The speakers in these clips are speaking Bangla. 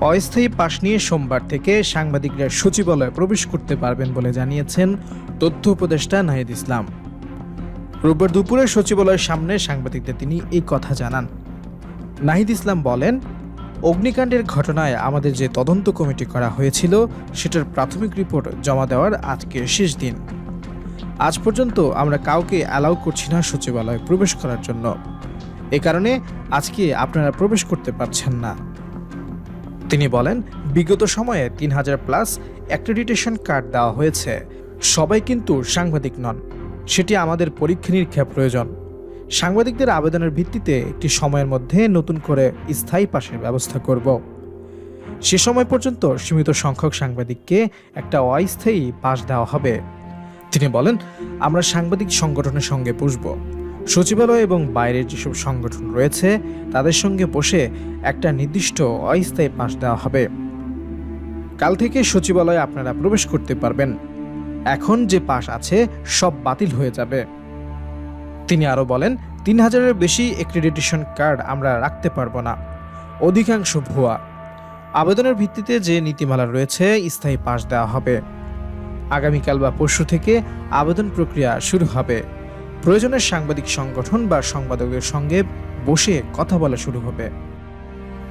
অস্থায়ী পাশ নিয়ে সোমবার থেকে সাংবাদিকরা সচিবালয়ে প্রবেশ করতে পারবেন বলে জানিয়েছেন তথ্য উপদেষ্টা নাহিদ ইসলাম। রোববার দুপুরে সচিবালয়ের সামনে সাংবাদিকদের তিনি এই কথা জানান। নাহিদ ইসলাম বলেন, অগ্নিকাণ্ডের ঘটনায় আমাদের যে তদন্ত কমিটি করা হয়েছিল, সেটার প্রাথমিক রিপোর্ট জমা দেওয়ার আজকে শেষ দিন। আজ পর্যন্ত আমরা কাউকে অ্যালাউ করছি না সচিবালয়ে প্রবেশ করার জন্য। এ কারণে আজকে আপনারা প্রবেশ করতে পারছেন না। তিনি বলেন, বিগত সময়ে তিন হাজার প্লাস অ্যাক্রেডিটেশন কার্ড দেওয়া হয়েছে। সবাই কিন্তু সাংবাদিক নন। সেটি আমাদের পরীক্ষা নিরীক্ষা প্রয়োজন। সাংবাদিকদের আবেদনের ভিত্তিতে একটি সময়ের মধ্যে নতুন করে স্থায়ী পাশের ব্যবস্থা করব। সে সময় পর্যন্ত সীমিত সংখ্যক সাংবাদিককে একটা অস্থায়ী পাশ দেওয়া হবে। তিনি বলেন, আমরা সাংবাদিক সংগঠনের সঙ্গে বসব সচিবালয় এবং বাইরের যেসব সংগঠন রয়েছে, তাদের সঙ্গে বসে একটা নির্দিষ্ট অস্থায়ী পাশ দেওয়া হবে। কাল থেকে সচিবালয়ে আপনারা প্রবেশ করতে পারবেন। এখন যে পাস আছে, সব বাতিল হয়ে যাবে। তিনি আরও বলেন, তিন হাজারের বেশি অ্যাক্রেডিটেশন কার্ড আমরা রাখতে পারব না। অধিকাংশ ভুয়া। আবেদনের ভিত্তিতে যে নীতিমালা রয়েছে, স্থায়ী পাশ দেওয়া হবে। আগামীকাল বা পরশু থেকে আবেদন প্রক্রিয়া শুরু হবে। প্রয়োজনের সাংবাদিক সংগঠন বা সংবাদকদের সঙ্গে বসে কথা বলা শুরু হবে।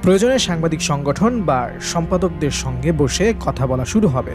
প্রয়োজনে সাংবাদিক সংগঠন বা সম্পাদকদের সঙ্গে বসে কথা বলা শুরু হবে।